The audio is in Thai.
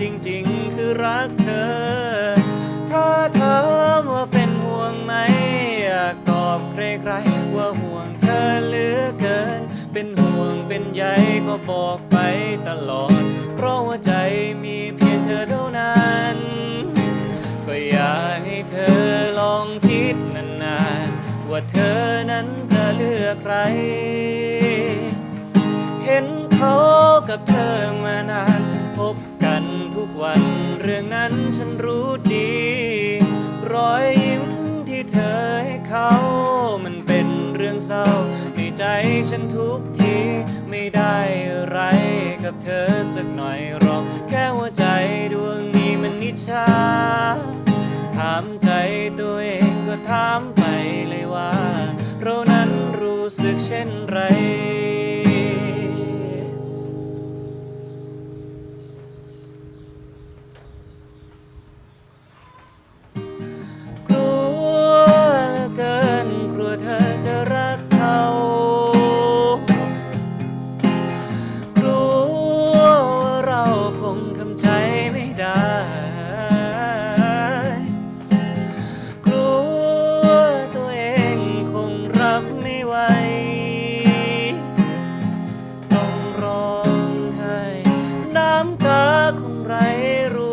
จริงๆ คือรักเธอ ถ้าเธอว่าเป็นห่วงไหมอยากตอบใครๆว่าห่วงเธอเหลือเกิน เป็นห่วงเป็นใยก็บอกไปตลอด เพราะว่าใจมีเพียงเธอเท่านั้น ก็อยากให้เธอลองคิดนานๆ ว่าเธอนั้นจะเลือกใคร เห็นเขากับเธอมานาน ทุกวันเรื่องนั้นฉันรู้ดี รอยยิ้มที่เธอให้เขา มันเป็นเรื่องเศร้า ในใจฉันทุกที ไม่ได้อะไรกับเธอสักหน่อยหรอกแค่ว่าใจดวงนี้มันนิชา ถามใจตัวเองก็ถามไปเลยว่า เรานั้นรู้สึกเช่นไร pra